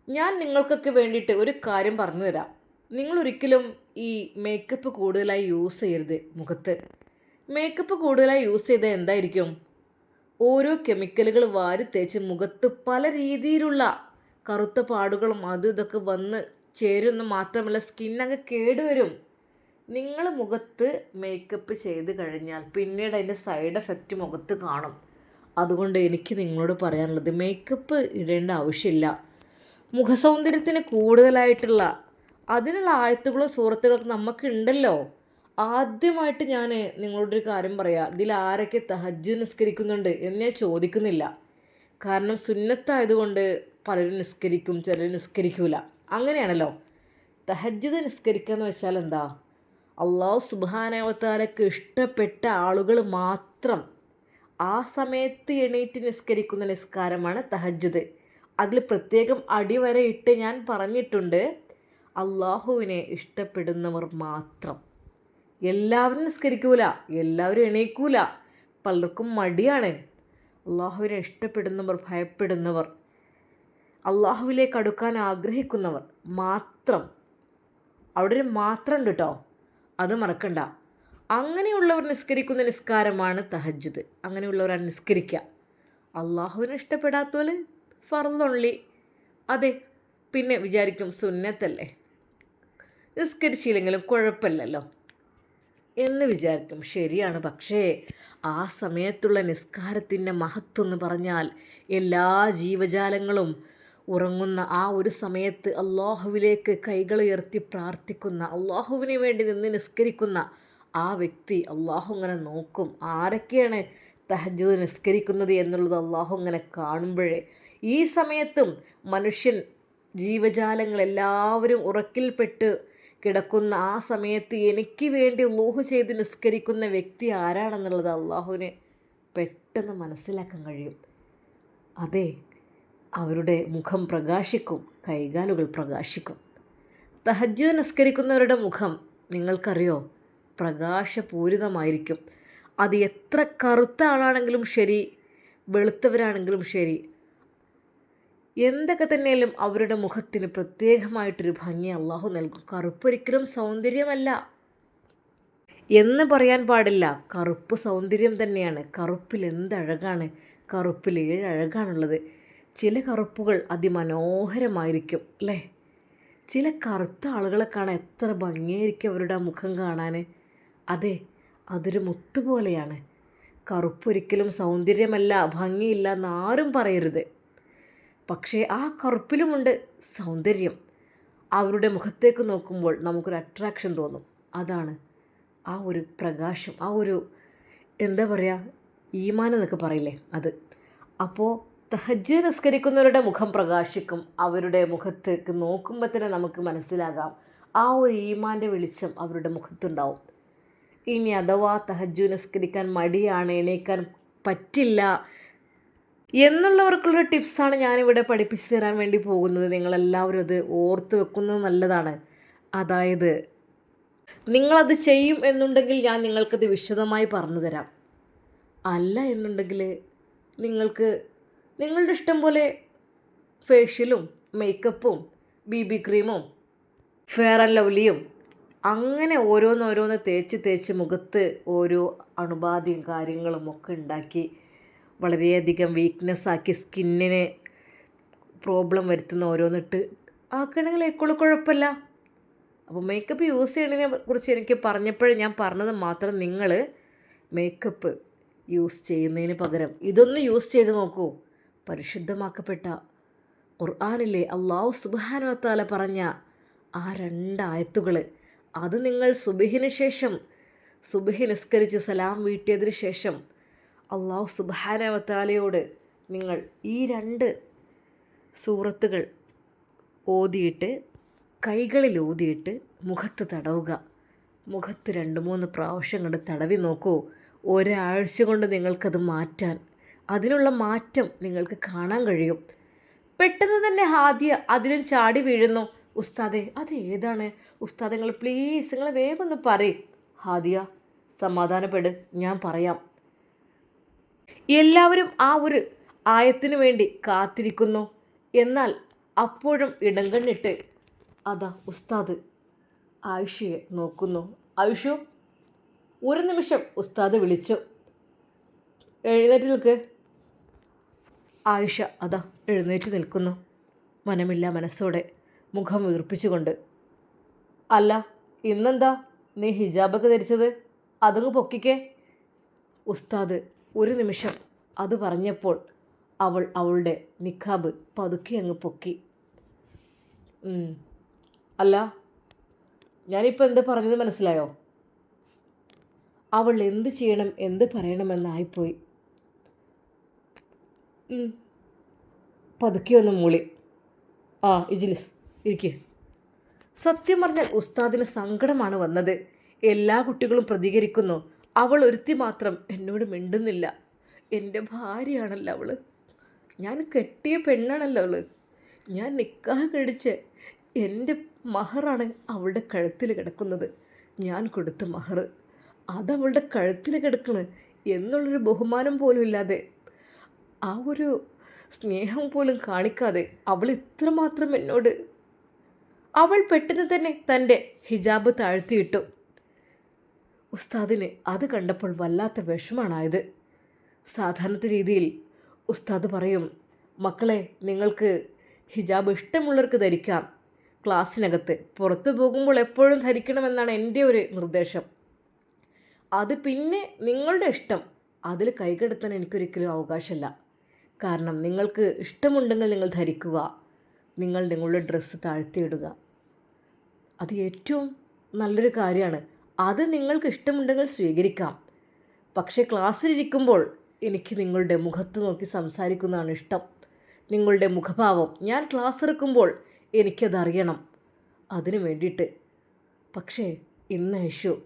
ഞാൻ നിങ്ങൾക്കൊക്കെ വേണ്ടിയിട്ട് ഒരു കാര്യം പറഞ്ഞു തരാം. നിങ്ങൾ ഒരിക്കലും ഈ മേക്കപ്പ് കൂടുതലായി യൂസ് ചെയ്യരുത് മുഖത്ത്. മേക്കപ്പ് കൂടുതലായി യൂസ് ചെയ്താൽ എന്തായിരിക്കും? ഓരോ കെമിക്കലുകൾ വാരി തേച്ച് മുഖത്ത് പല രീതിയിലുള്ള കറുത്ത പാടുകളും അതും ഇതൊക്കെ വന്ന് ചേരുന്ന മാത്രമല്ല സ്കിന്നങ്ങ് കേടുവരും. നിങ്ങൾ മുഖത്ത് മേക്കപ്പ് ചെയ്ത് കഴിഞ്ഞാൽ പിന്നീട് അതിന്റെ സൈഡ് എഫക്റ്റ് മുഖത്ത് കാണും. അതുകൊണ്ട് എനിക്ക് നിങ്ങളോട് പറയാനുള്ളത് മേക്കപ്പ് ഇടേണ്ട ആവശ്യമില്ല. മുഖസൗന്ദര്യത്തിന് കൂടുതലായിട്ടുള്ള അതിനുള്ള ആയത്തുകളും സുഹൃത്തുക്കളൊക്കെ നമുക്ക് ഉണ്ടല്ലോ ആദ്യമായിട്ട് ഞാൻ നിങ്ങളോടൊരു കാര്യം പറയാം. ഇതിൽ ആരൊക്കെ തഹജ്ജ് നിസ്കരിക്കുന്നുണ്ട് എന്ന് ഞാൻ ചോദിക്കുന്നില്ല. കാരണം സുന്നത്തായതുകൊണ്ട് പലരും നിസ്കരിക്കും ചിലർ നിസ്കരിക്കൂല. അങ്ങനെയാണല്ലോ. തഹജ്ജുദ് നിസ്കരിക്കുക എന്ന് വെച്ചാൽ എന്താ? അള്ളാഹു സുബാനവത്താലക്ക് ഇഷ്ടപ്പെട്ട ആളുകൾ മാത്രം ആ സമയത്ത് എണീറ്റ് നിസ്കരിക്കുന്ന നിസ്കാരമാണ് തഹജ്ജുദ് അതിൽ പ്രത്യേകം അടിവര ഇട്ട് ഞാൻ പറഞ്ഞിട്ടുണ്ട്. അള്ളാഹുവിനെ ഇഷ്ടപ്പെടുന്നവർ മാത്രം. എല്ലാവരും നിസ്കരിക്കൂല എല്ലാവരും എണീക്കൂല. പലർക്കും മടിയാണ്. അള്ളാഹുവിനെ ഇഷ്ടപ്പെടുന്നവർ ഭയപ്പെടുന്നവർ അള്ളാഹുവിലേക്ക് അടുക്കാൻ ആഗ്രഹിക്കുന്നവർ മാത്രം. അവിടെ ഒരു മാത്രം ഉണ്ട് കേട്ടോ അത് മറക്കണ്ട. അങ്ങനെയുള്ളവർ നിസ്കരിക്കുന്ന നിസ്കാരമാണ് തഹജ്ജുദ്. അങ്ങനെയുള്ളവരാണ് നിസ്കരിക്കുക അള്ളാഹുവിനെ ഇഷ്ടപ്പെടാത്തവർ ഫർദൊള്ളി അതെ പിന്നെ വിചാരിക്കും സുന്നത്തല്ലേ. നിസ്കരിച്ചില്ലെങ്കിലും കുഴപ്പമില്ലല്ലോ. എന്ന് വിചാരിക്കും. ശരിയാണ്. പക്ഷേ ആ സമയത്തുള്ള നിസ്കാരത്തിന്റെ മഹത്വം എന്ന് പറഞ്ഞാൽ എല്ലാ ജീവജാലങ്ങളും ഉറങ്ങുന്ന ആ ഒരു സമയത്ത് അള്ളാഹുവിലേക്ക് കൈകൾ ഉയർത്തി പ്രാർത്ഥിക്കുന്ന അള്ളാഹുവിന് വേണ്ടി നിന്ന് നിസ്കരിക്കുന്ന ആ വ്യക്തി അള്ളാഹു ഇങ്ങനെ നോക്കും. ആരൊക്കെയാണ് തഹജ്ജുദ് നിസ്കരിക്കുന്നത് എന്നുള്ളത് അള്ളാഹു ഇങ്ങനെ കാണുമ്പോഴേ ഈ സമയത്തും മനുഷ്യൻ ജീവജാലങ്ങളെല്ലാവരും ഉറക്കിൽപ്പെട്ട് കിടക്കുന്ന ആ സമയത്ത് എനിക്ക് വേണ്ടി ലൂഹ് ചെയ്ത് നിസ്കരിക്കുന്ന വ്യക്തി ആരാണെന്നുള്ളത് അള്ളാഹുവിന് പെട്ടെന്ന് മനസ്സിലാക്കാൻ കഴിയും. അതെ അവരുടെ മുഖം പ്രകാശിക്കും കൈകാലുകൾ പ്രകാശിക്കും. തഹജ്ജ് നിസ്കരിക്കുന്നവരുടെ മുഖം നിങ്ങൾക്കറിയോ? പ്രകാശപൂരിതമായിരിക്കും. അത് എത്ര കറുത്ത ആളാണെങ്കിലും ശരി വെളുത്തവരാണെങ്കിലും ശരി എന്തൊക്കെ തന്നെയാലും അവരുടെ മുഖത്തിന് പ്രത്യേകമായിട്ടൊരു ഭംഗി അള്ളാഹു നൽകും. കറുപ്പൊരിക്കലും സൗന്ദര്യമല്ല. എന്ന് പറയാൻ പാടില്ല. കറുപ്പ് സൗന്ദര്യം തന്നെയാണ്. കറുപ്പിൽ എന്തഴകാണ്? കറുപ്പിൽ ഏഴഴകാണുള്ളത്. ചില കറുപ്പുകൾ അതിമനോഹരമായിരിക്കും അല്ലേ? ചില കറുത്ത ആളുകളെ കാണാൻ എത്ര ഭംഗിയായിരിക്കും അവരുടെ മുഖം കാണാൻ. അതെ അതൊരു മുത്തുപോലെയാണ് കറുപ്പൊരിക്കലും സൗന്ദര്യമല്ല ഭംഗിയില്ല എന്നാരും പറയരുത്. പക്ഷേ ആ കറുപ്പിലുമുണ്ട് സൗന്ദര്യം. അവരുടെ മുഖത്തേക്ക് നോക്കുമ്പോൾ നമുക്കൊരു അട്രാക്ഷൻ തോന്നും. അതാണ് ആ ഒരു പ്രകാശം ആ ഒരു എന്താ പറയുക ഈമാനം എന്നൊക്കെ പറയില്ലേ അത്. അപ്പോൾ തഹജ്ജ് നിസ്കരിക്കുന്നവരുടെ മുഖം പ്രകാശിക്കും അവരുടെ മുഖത്തേക്ക് നോക്കുമ്പോൾ തന്നെ നമുക്ക് മനസ്സിലാകാം ആ ഒരു ഈമാന്റെ വെളിച്ചം അവരുടെ മുഖത്തുണ്ടാവും. ഇനി അഥവാ തഹജ്ജു നിസ്കരിക്കാൻ മടിയാണ് എണീക്കാൻ പറ്റില്ല എന്നുള്ളവർക്കുള്ളൊരു ടിപ്സാണ് ഞാനിവിടെ പഠിപ്പിച്ചു തരാൻ വേണ്ടി പോകുന്നത്. നിങ്ങളെല്ലാവരും അത് ഓർത്ത് വെക്കുന്നത് നല്ലതാണ്. അതായത് നിങ്ങളത് ചെയ്യും എന്നുണ്ടെങ്കിൽ ഞാൻ നിങ്ങൾക്കത് വിശദമായി പറഞ്ഞു തരാം. അല്ല എന്നുണ്ടെങ്കിൽ നിങ്ങൾക്ക് നിങ്ങളുടെ ഇഷ്ടം പോലെ ഫേഷ്യലും മേക്കപ്പും ബി ബി ക്രീമും ഫെയർ ആൻഡ് ലവ്ലിയും അങ്ങനെ ഓരോന്നോരോന്ന് തേച്ച് തേച്ച് മുഖത്ത് ഓരോ അണുബാധയും കാര്യങ്ങളും ഒക്കെ ഉണ്ടാക്കി വളരെയധികം വീക്ക്നെസ് ആക്കി സ്കിന്നിന് പ്രോബ്ലം വരുത്തുന്ന ഓരോന്നിട്ട് ആക്കണമെങ്കിൽ എക്കോളൂ കുഴപ്പമില്ല. അപ്പോൾ മേക്കപ്പ് യൂസ് ചെയ്യുന്നതിനെ കുറിച്ച് എനിക്ക് പറഞ്ഞപ്പോഴും ഞാൻ പറഞ്ഞത് മാത്രം നിങ്ങൾ മേക്കപ്പ് യൂസ് ചെയ്യുന്നതിന് പകരം ഇതൊന്ന് യൂസ് ചെയ്ത് നോക്കൂ. പരിശുദ്ധമാക്കപ്പെട്ട ഖുർആാനിലെ അള്ളാഹു സുബാനുവത്താല പറഞ്ഞ ആ രണ്ടായത്തുകൾ അത് നിങ്ങൾ സുബഹിന് ശേഷം സുബഹി നിസ്കരിച്ച് സലാം വീട്ടിയതിന് ശേഷം അള്ളാഹു സുബാനവത്താലയോട് നിങ്ങൾ ഈ രണ്ട് സൂറത്തുകൾ ഓതിയിട്ട് കൈകളിൽ ഊതിയിട്ട് മുഖത്ത് തടവുക. മുഖത്ത് രണ്ട് മൂന്ന് പ്രാവശ്യം കണ്ട് തടവി നോക്കൂ. ഒരാഴ്ച കൊണ്ട് നിങ്ങൾക്കത് മാറ്റാൻ അതിനുള്ള മാറ്റം നിങ്ങൾക്ക് കാണാൻ കഴിയും. പെട്ടെന്ന് തന്നെ ഹാദിയ അതിലും ചാടി വീഴുന്നു. ഉസ്താദെ അത് ഏതാണ്? ഉസ്താദ് നിങ്ങൾ പ്ലീസ് നിങ്ങൾ വേഗം ഒന്ന് പറയും. ഹാദിയ സമാധാനപ്പെട് ഞാൻ പറയാം. എല്ലാവരും ആ ഒരു ആയത്തിനു വേണ്ടി കാത്തിരിക്കുന്നു. എന്നാൽ അപ്പോഴും ഇടം കണ്ണിട്ട് അതാ ഉസ്താദ് ആയിഷയെ നോക്കുന്നു. ആയിഷു ഒരു നിമിഷം ഉസ്താദ് വിളിച്ചു. എഴുന്നേറ്റ് നിൽക്ക്. ആയിഷ അതാ എഴുന്നേറ്റ് നിൽക്കുന്നു. മനമില്ല മനസ്സോടെ മുഖം വീർപ്പിച്ചുകൊണ്ട്. അല്ല ഇന്നെന്താ? നീ ഹിജാബൊക്കെ ധരിച്ചത്? അതങ്ങ് പൊക്കിക്കേ. ഉസ്താദ് ഒരു നിമിഷം അത് പറഞ്ഞപ്പോൾ അവൾ അവളുടെ നിഖാബ് പതുക്കെ അങ്ങ് പൊക്കി. അല്ല ഞാനിപ്പോൾ എന്താ പറഞ്ഞത് മനസ്സിലായോ? അവൾ എന്ത് ചെയ്യണം എന്ത് പറയണമെന്നായിപ്പോയി. പതുക്കെ ഒന്ന് മൂളി. ആ ഇജിലിസ് ഇരിക്കെ. സത്യം പറഞ്ഞാൽ ഉസ്താദിന് സങ്കടമാണ് വന്നത്. എല്ലാ കുട്ടികളും പ്രതികരിക്കുന്നു. അവൾ ഒരുത്തി മാത്രം എന്നോട് മിണ്ടുന്നില്ല. എന്റെ ഭാര്യയാണല്ലോ അവൾ. ഞാൻ കെട്ടിയ പെണ്ണാണല്ലോ അവൾ. ഞാൻ നിക്കാഹ് കഴിച്ച് എന്റെ മഹറാണ് അവളുടെ കഴുത്തിൽ കിടക്കുന്നത്. ഞാൻ കൊടുത്ത മഹർ. അതവളുടെ കഴുത്തിൽ കിടക്കണ് എന്നുള്ളൊരു ബഹുമാനം പോലും ഇല്ലാതെ. ആ ഒരു സ്നേഹം പോലും കാണിക്കാതെ അവൾ ഇത്രമാത്രം എന്നോട് അവൾ പെട്ടെന്ന് തന്നെ തന്റെ ഹിജാബ് താഴ്ത്തിയിട്ടു. ഉസ്താദിന് അത് കണ്ടപ്പോൾ വല്ലാത്ത വിഷമാണായത് സാധാരണത്തെ രീതിയിൽ ഉസ്താദ് പറയും മക്കളെ നിങ്ങൾക്ക് ഹിജാബ് ഇഷ്ടമുള്ളവർക്ക് ധരിക്കാം. ക്ലാസ്സിനകത്ത് പുറത്തു പോകുമ്പോൾ എപ്പോഴും ധരിക്കണമെന്നാണ് എന്റെ ഒരു നിർദ്ദേശം. അത് പിന്നെ നിങ്ങളുടെ ഇഷ്ടം. അതിൽ കൈകടത്താൻ എനിക്കൊരിക്കലും അവകാശമില്ല. കാരണം നിങ്ങൾക്ക് ഇഷ്ടമുണ്ടെങ്കിൽ നിങ്ങൾ ധരിക്കുക. നിങ്ങൾ നിങ്ങളുടെ ഡ്രസ്സ് താഴ്ത്തിയിടുക. അത് ഏറ്റവും നല്ലൊരു കാര്യമാണ്. അത് നിങ്ങൾക്ക് ഇഷ്ടമുണ്ടെങ്കിൽ സ്വീകരിക്കാം. പക്ഷേ ക്ലാസ്സിലിരിക്കുമ്പോൾ എനിക്ക് നിങ്ങളുടെ മുഖത്ത് നോക്കി സംസാരിക്കുന്നതാണ് ഇഷ്ടം. നിങ്ങളുടെ മുഖഭാവം. ഞാൻ ക്ലാസ് എടുക്കുമ്പോൾ എനിക്കതറിയണം. അതിനു വേണ്ടിയിട്ട്. പക്ഷേ ഇന്ന് ഐഷു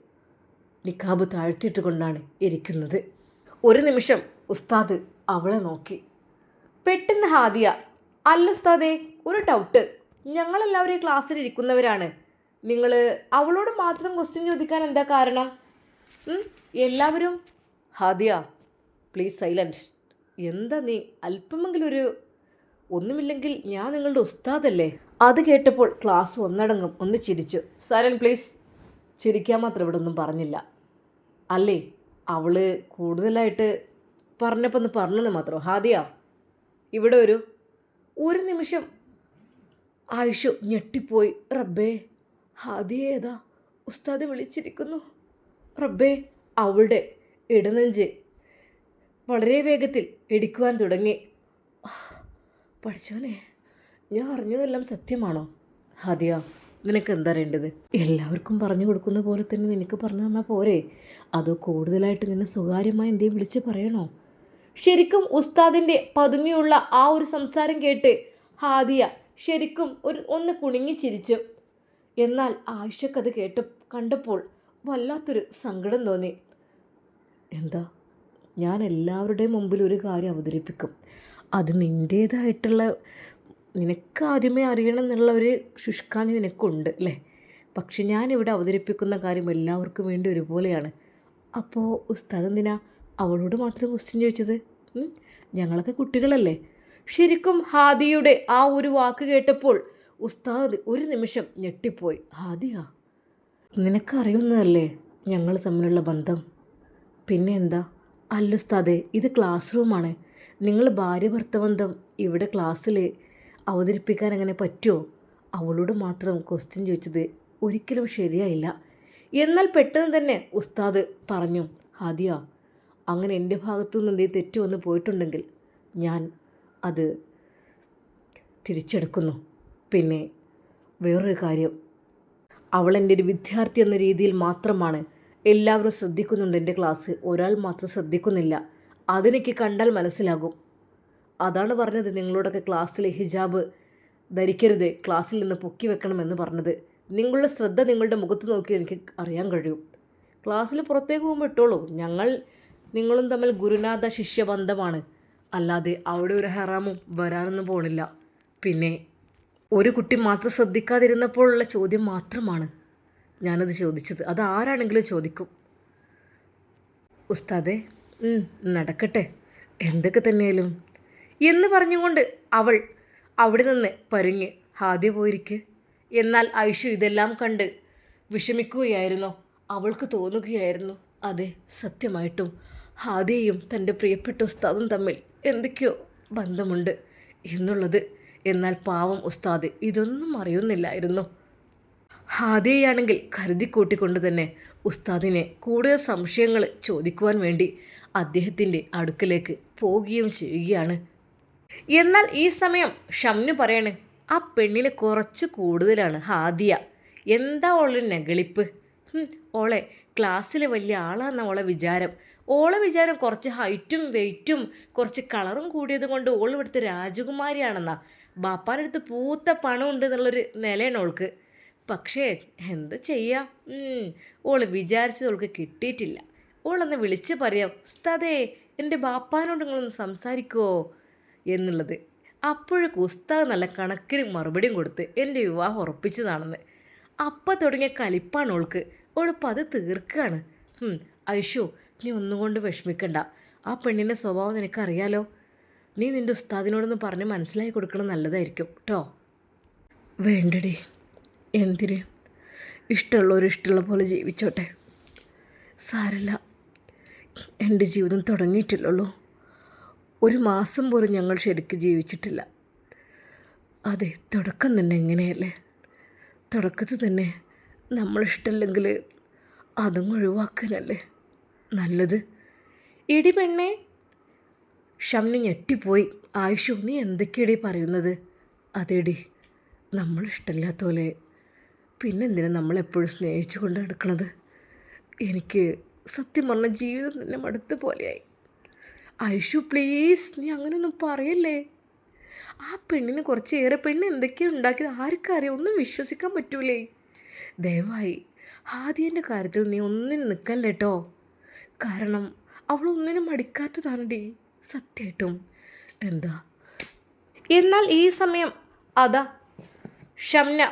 നിക്കാബ് താഴ്ത്തിയിട്ട് കൊണ്ടാണ് ഇരിക്കുന്നത്. ഒരു നിമിഷം ഉസ്താദ് അവളെ നോക്കി. പെട്ടെന്ന് ഹാദിയ അല്ല ഉസ്താദേ ഒരു ഡൗട്ട് ഞങ്ങളെല്ലാവരും ക്ലാസ്സിൽ ഇരിക്കുന്നവരാണ് നിങ്ങൾ അവളോട് മാത്രം ക്വസ്റ്റ്യൻ ചോദിക്കാൻ എന്താ കാരണം? എല്ലാവരും ഹാദിയ പ്ലീസ് സൈലന്റ് എന്താ നീ അല്പമെങ്കിലും ഒരു ഒന്നുമില്ലെങ്കിൽ ഞാൻ നിങ്ങളുടെ ഉസ്താദല്ലേ? അത് കേട്ടപ്പോൾ ക്ലാസ് ഒന്നടങ്കം ഒന്ന് ചിരിച്ചു. സൈലൻ പ്ലീസ് ചിരിക്കാൻ മാത്രം ഇവിടെ ഒന്നും പറഞ്ഞില്ല. അല്ലേ? അവൾ കൂടുതലായിട്ട് പറഞ്ഞപ്പോൾ ഒന്ന് പറഞ്ഞെന്ന് മാത്രം. ഹാദിയ ഇവിടെ ഒരു ഒരു നിമിഷം ആയുഷു ഞെട്ടിപ്പോയി. റബ്ബേ. ഹാദിയ ഏതാ ഉസ്താദ് വിളിച്ചിരിക്കുന്നു. റബ്ബേ അവളുടെ ഇടനെഞ്ച് വളരെ വേഗത്തിൽ ഇടിക്കുവാൻ തുടങ്ങി. പഠിച്ചവനെ ഞാൻ അറിഞ്ഞതെല്ലാം സത്യമാണോ? ഹാദിയ നിനക്ക് എന്താ അറിയേണ്ടത്? എല്ലാവർക്കും പറഞ്ഞു കൊടുക്കുന്ന പോലെ തന്നെ നിനക്ക് പറഞ്ഞു തന്നാൽ പോരെ. അതോ കൂടുതലായിട്ട് നിന്നെ സ്വകാര്യമായി എന്തേ വിളിച്ച് പറയണോ? ശരിക്കും ഉസ്താദിന്റെ പതുങ്ങിയുള്ള ആ ഒരു സംസാരം കേട്ട് ഹാദിയ ശരിക്കും ഒരു ഒന്ന് കുണുങ്ങി ചിരിച്ചു. എന്നാൽ ആയിഷക്കത് കേട്ട് കണ്ടപ്പോൾ വല്ലാത്തൊരു സങ്കടം തോന്നി. എന്താ? ഞാൻ എല്ലാവരുടെയും മുമ്പിൽ ഒരു കാര്യം അവതരിപ്പിക്കും. അത് നിന്റേതായിട്ടുള്ള നിനക്ക് ആദ്യമേ അറിയണം എന്നുള്ള ഒരു ശുഷ്കാന്തി നിനക്കുണ്ട് അല്ലേ? പക്ഷെ ഞാനിവിടെ അവതരിപ്പിക്കുന്ന കാര്യം എല്ലാവർക്കും വേണ്ടി ഒരുപോലെയാണ്. അപ്പോൾ ഉസ്താദ് എന്തിനാ അവളോട് മാത്രം ക്വസ്റ്റ്യൻ ചോദിച്ചത്? ഞങ്ങളൊക്കെ കുട്ടികളല്ലേ? ശരിക്കും ഹാദിയുടെ ആ ഒരു വാക്ക് കേട്ടപ്പോൾ ഉസ്താദ് ഒരു നിമിഷം ഞെട്ടിപ്പോയി. ഹാദിയ നിനക്കറിയുന്നതല്ലേ ഞങ്ങൾ തമ്മിലുള്ള ബന്ധം? പിന്നെ എന്താ അല്ലുസ്താദെ ഇത് ക്ലാസ് റൂമാണ്. നിങ്ങൾ ഭാര്യ ഭർത്തബന്ധം ഇവിടെ ക്ലാസ്സിൽ അവതരിപ്പിക്കാൻ അങ്ങനെ പറ്റുമോ? അവളോട് മാത്രം ക്വസ്റ്റ്യൻ ചോദിച്ചത് ഒരിക്കലും ശരിയായില്ല. എന്നാൽ പെട്ടെന്ന് തന്നെ ഉസ്താദ് പറഞ്ഞു ഹാദിയ അങ്ങനെ എന്റെ ഭാഗത്തു നിന്ന് എന്തെങ്കിലും തെറ്റ് വന്ന് പോയിട്ടുണ്ടെങ്കിൽ ഞാൻ അത് തിരിച്ചെടുക്കുന്നു. പിന്നെ വേറൊരു കാര്യം. അവൾ എന്റെ ഒരു വിദ്യാർത്ഥി എന്ന രീതിയിൽ മാത്രമാണ് എല്ലാവരും ശ്രദ്ധിക്കുന്നുണ്ട് എന്റെ ക്ലാസ്. ഒരാൾ മാത്രം ശ്രദ്ധിക്കുന്നില്ല. അതെനിക്ക് കണ്ടാൽ മനസ്സിലാകും. അതാണ് പറഞ്ഞത് നിങ്ങളോടൊക്കെ ക്ലാസ്സിലെ ഹിജാബ് ധരിക്കരുത് ക്ലാസ്സിൽ നിന്ന് പൊക്കി വെക്കണമെന്ന് പറഞ്ഞത്. നിങ്ങളുടെ ശ്രദ്ധ നിങ്ങളുടെ മുഖത്ത് നോക്കി എനിക്ക് അറിയാൻ കഴിയും. ക്ലാസ്സിൽ പുറത്തേക്ക് പോകുമ്പോൾ ഇട്ടോളൂ. ഞങ്ങൾ നിങ്ങളും തമ്മിൽ ഗുരുനാഥ ശിഷ്യബന്ധമാണ് അല്ലാതെ അവിടെ ഒരു ഹറാമും വരാനൊന്നും പോണില്ല. പിന്നെ ഒരു കുട്ടി മാത്രം ശ്രദ്ധിക്കാതിരുന്നപ്പോഴുള്ള ചോദ്യം മാത്രമാണ് ഞാനത് ചോദിച്ചത്. അത് ആരാണെങ്കിലും ചോദിക്കും. ഉസ്താദെ നടക്കട്ടെ. എന്തൊക്കെ തന്നെയാലും. എന്ന് പറഞ്ഞുകൊണ്ട് അവൾ അവിടെ നിന്ന് പരുങ്ങി ഹാദ്യ പോയിരിക്കെ. എന്നാൽ ഐഷു ഇതെല്ലാം കണ്ട് വിഷമിക്കുകയായിരുന്നു. അവൾക്ക് തോന്നുകയായിരുന്നു അതെ സത്യമായിട്ടും. ഹാദിയയും തന്റെ പ്രിയപ്പെട്ട ഉസ്താദും തമ്മിൽ എന്തൊക്കെയോ ബന്ധമുണ്ട് എന്നുള്ളത് എന്നാൽ പാവം ഉസ്താദ് ഇതൊന്നും അറിയുന്നില്ലായിരുന്നു. ഹാദിയയാണെങ്കിൽ കരുതി കൂട്ടിക്കൊണ്ട് തന്നെ ഉസ്താദിനെ കൂടുതൽ സംശയങ്ങൾ ചോദിക്കുവാൻ വേണ്ടി അദ്ദേഹത്തിന്റെ അടുക്കലേക്ക് പോവുകയും ചെയ്യുകയാണ്. എന്നാൽ ഈ സമയം ഷംനു പറയണേ ആ പെണ്ണിന് കുറച്ച് കൂടുതലാണ് ഹാദിയ. എന്താ ഉള്ളൊരു നെഗളിപ്പ്? ഓളെ ക്ലാസ്സിൽ വലിയ ആളാന്ന ഓളെ വിചാരം. ഓളെ വിചാരം കുറച്ച് ഹൈറ്റും വെയ്റ്റും കുറച്ച് കളറും കൂടിയത് കൊണ്ട് ഓൾ ഇവിടുത്തെ രാജകുമാരിയാണെന്നാ. ബാപ്പാന്റെ അടുത്ത് പൂത്ത പണം ഉണ്ട് എന്നുള്ളൊരു നിലയാണ് ഓൾക്ക്. പക്ഷേ എന്ത് ചെയ്യാം? ഓൾ വിചാരിച്ചത് ഓൾക്ക് കിട്ടിയിട്ടില്ല. ഓളൊന്ന് വിളിച്ച് പറയാം ഉസ്താദേ എന്റെ ബാപ്പാനോട് നിങ്ങളൊന്ന് സംസാരിക്കുമോ എന്നുള്ളത്. അപ്പോഴേക്ക് ഉസ്താദ് നല്ല കണക്കിന് മറുപടിയും കൊടുത്ത് എന്റെ വിവാഹം ഉറപ്പിച്ചതാണെന്ന്. അപ്പം തുടങ്ങിയ കലിപ്പാണ് ഓൾക്ക്. ഓളിപ്പോൾ അത് തീർക്കുകയാണ് ഐഷു നീ ഒന്നുകൊണ്ട് വിഷമിക്കണ്ട. ആ പെണ്ണിന്റെ സ്വഭാവം നിനക്കറിയാലോ? നീ നിന്റെ ഉസ്താദിനോടൊന്ന് പറഞ്ഞ് മനസ്സിലാക്കി കൊടുക്കണം നല്ലതായിരിക്കും കേട്ടോ വേണ്ടടി. എന്തിന്? ഇഷ്ടമുള്ളവർ ഇഷ്ടമുള്ള പോലെ ജീവിച്ചോട്ടെ. സാരല്ല. എന്റെ ജീവിതം തുടങ്ങിയിട്ടില്ലല്ലോ. ഒരു മാസം പോലും ഞങ്ങൾ ശരിക്ക് ജീവിച്ചിട്ടില്ല. അതെ തുടക്കം തന്നെ എങ്ങനെയല്ലേ തുടക്കത്തിൽ തന്നെ നമ്മളിഷ്ടമല്ലെങ്കിൽ അതും ഒഴിവാക്കാനല്ലേ? നല്ലത്. ഇടി പെണ്ണേ ഷംനു ഞെട്ടിപ്പോയി. ആയിഷു നീ എന്തൊക്കെയാടി പറയുന്നത്? അതേടി നമ്മൾ ഇഷ്ടമില്ലാത്ത പോലെ. പിന്നെന്തിനാ നമ്മളെപ്പോഴും സ്നേഹിച്ചു കൊണ്ട് നടക്കണത്? എനിക്ക് സത്യം പറഞ്ഞ ജീവിതം തന്നെ മടുത്ത പോലെയായി. ഐഷു പ്ലീസ് നീ അങ്ങനെയൊന്നും പറയല്ലേ? ആ പെണ്ണിന് കുറച്ചേറെ പെണ്ണ് എന്തൊക്കെയാണ് ഉണ്ടാക്കിയത് ആർക്കറിയാം ഒന്നും വിശ്വസിക്കാൻ പറ്റൂലേ? ദയവായി ആദ്യന്റെ കാര്യത്തിൽ നീ ഒന്നിനും നിൽക്കല്ലേട്ടോ കാരണം അവളൊന്നിനും മടിക്കാത്തതാണ് മടിക്കാത്തതാണടി. സത്യമായിട്ടും എന്താ? എന്നാൽ ഈ സമയം അതാ ഷംന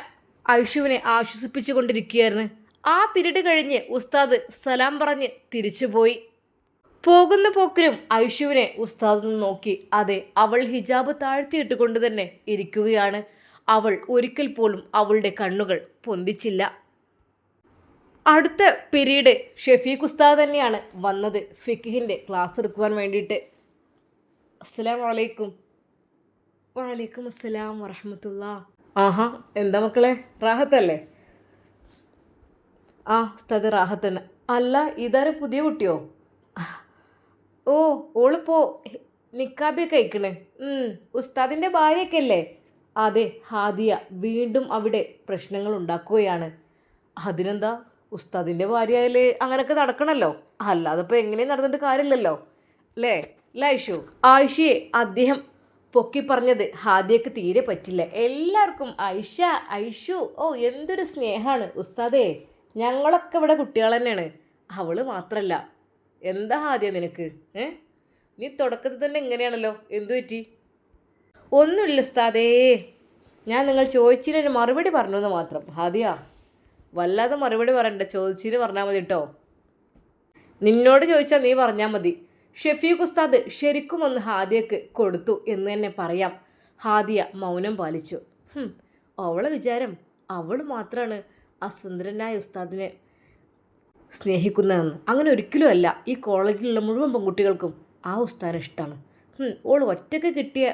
ഐഷുവിനെ ആശ്വസിപ്പിച്ചു കൊണ്ടിരിക്കുകയായിരുന്നു ആ പിരീഡ് കഴിഞ്ഞ് ഉസ്താദ് സലാം പറഞ്ഞ് തിരിച്ചുപോയി പോകുന്ന പോക്കിലും ഐഷുവിനെ ഉസ്താദ് നോക്കി. അതെ അവൾ ഹിജാബ് താഴ്ത്തിയിട്ട് കൊണ്ട് തന്നെ ഇരിക്കുകയാണ്. അവൾ ഒരിക്കൽ പോലും അവളുടെ കണ്ണുകൾ പൊന്തിച്ചില്ല. അടുത്ത പിരീഡ് ഷെഫീഖ് ഉസ്താദ് തന്നെയാണ് വന്നത്. ഫിഖിഹിന്റെ ക്ലാസ് എടുക്കുവാൻ വേണ്ടിയിട്ട്. അസ്സലാം വലൈക്കും വലൈക്കും അസ്സലാം വറഹമത്തുള്ള. ആഹാ എന്താ മക്കളെ? റാഹത്തല്ലേ? ആ ഉസ്താദ് റാഹത്ത് തന്നെ അല്ല ഇതാരെ പുതിയ കുട്ടിയോ? ഓ ഓളിപ്പോ നിക്കാബി കഴിക്കണേ. ഉസ്താദിന്റെ ഭാര്യയൊക്കെ അല്ലേ അതെ ഹാദിയ വീണ്ടും അവിടെ പ്രശ്നങ്ങൾ ഉണ്ടാക്കുകയാണ്. അതിനെന്താ? ഉസ്താദിന്റെ ഭാര്യ ആയാൽ അങ്ങനെയൊക്കെ നടക്കണമല്ലോ അല്ലാതെ ഇപ്പോൾ എങ്ങനെയും നടന്നിട്ട് കാര്യമില്ലല്ലോ. അല്ലേ? ലൈഷു ആയിഷയെ അദ്ദേഹം പൊക്കി പറഞ്ഞത് ഹാദിയക്ക് തീരെ പറ്റില്ല. എല്ലാവർക്കും ഐഷ ഐഷു ഓ എന്തൊരു സ്നേഹമാണ് ഉസ്താദേ ഞങ്ങളൊക്കെ ഇവിടെ കുട്ടികൾ തന്നെയാണ്. അവൾ മാത്രല്ല. എന്താ ഹാദിയ നിനക്ക്? ഏ? നീ തുടക്കത്തിൽ തന്നെ ഇങ്ങനെയാണല്ലോ. എന്തു പറ്റി? ഒന്നുമില്ല ഉസ്താദേ. ഞാൻ നിങ്ങൾ ചോദിച്ചതിനൊരു മറുപടി പറഞ്ഞു എന്ന് മാത്രം. ഹാദിയ വല്ലാതെ മറുപടി പറയണ്ട. ചോദിച്ചതിന് പറഞ്ഞാൽ മതി കേട്ടോ നിന്നോട് ചോദിച്ചാൽ നീ പറഞ്ഞാൽ മതി. ഷെഫീഖ് ഉസ്താദ് ശരിക്കും ഒന്ന് ഹാദിയക്ക് കൊടുത്തു എന്ന് തന്നെ പറയാം. ഹാദിയ മൗനം പാലിച്ചു. അവളെ വിചാരം അവൾ മാത്രമാണ് ആ സുന്ദരനായ ഉസ്താദിനെ സ്നേഹിക്കുന്നതെന്ന്. അങ്ങനെ ഒരിക്കലും അല്ല. ഈ കോളേജിലുള്ള മുഴുവൻ പെൺകുട്ടികൾക്കും ആ ഉസ്താദിനെ ഇഷ്ടമാണ് ഓൾ ഒറ്റയ്ക്ക് കിട്ടിയ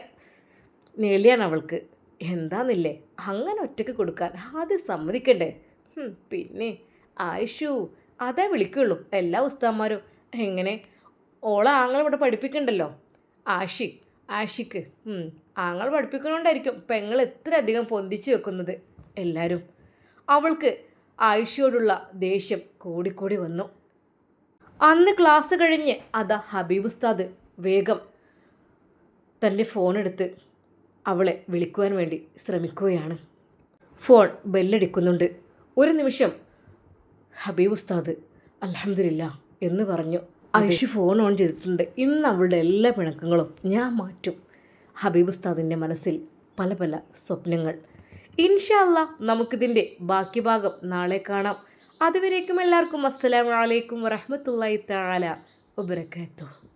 നേളിയാണ് അവൾക്ക്. എന്താന്നില്ലേ? അങ്ങനെ ഒറ്റയ്ക്ക് കൊടുക്കാൻ ആദ്യം സമ്മതിക്കണ്ടേ? പിന്നെ ആയിഷു അതേ വിളിക്കുള്ളൂ. എല്ലാ ഉസ്താന്മാരും എങ്ങനെ ഓളെ ആങ്ങൾ ഇവിടെ പഠിപ്പിക്കണ്ടല്ലോ? ആഷി ആഷിക്ക് ആങ്ങൾ പഠിപ്പിക്കണോണ്ടായിരിക്കും പെങ്ങൾ എത്ര അധികം പൊന്തിച്ചു വെക്കുന്നത്. എല്ലാവരും അവൾക്ക് ആയിഷയോടുള്ള ദേഷ്യം കൂടിക്കൂടി വന്നു. അന്ന് ക്ലാസ് കഴിഞ്ഞ് അതാ ഹബീബ് ഉസ്താദ് വേഗം തന്റെ ഫോണെടുത്ത് അവളെ വിളിക്കുവാൻ വേണ്ടി ശ്രമിക്കുകയാണ്. ഫോൺ ബെല്ലടിക്കുന്നുണ്ട്. ഒരു നിമിഷം ഹബീബ് ഉസ്താദ് അലഹമില്ല എന്ന് പറഞ്ഞു. ഐഷു ഫോൺ ഓൺ ചെയ്തിട്ടുണ്ട്. ഇന്ന് അവളുടെ എല്ലാ പിണക്കങ്ങളും ഞാൻ മാറ്റും. ഹബീബ് ഉസ്താദിന്റെ മനസ്സിൽ പല പല സ്വപ്നങ്ങൾ. ഇൻഷല്ല നമുക്കിതിന്റെ ബാക്കി ഭാഗം നാളെ കാണാം. അതുവരേക്കും എല്ലാവർക്കും അസ്സലാമലൈക്കും വറഹമത്തല്ലാ താല വബറകാതുഹു.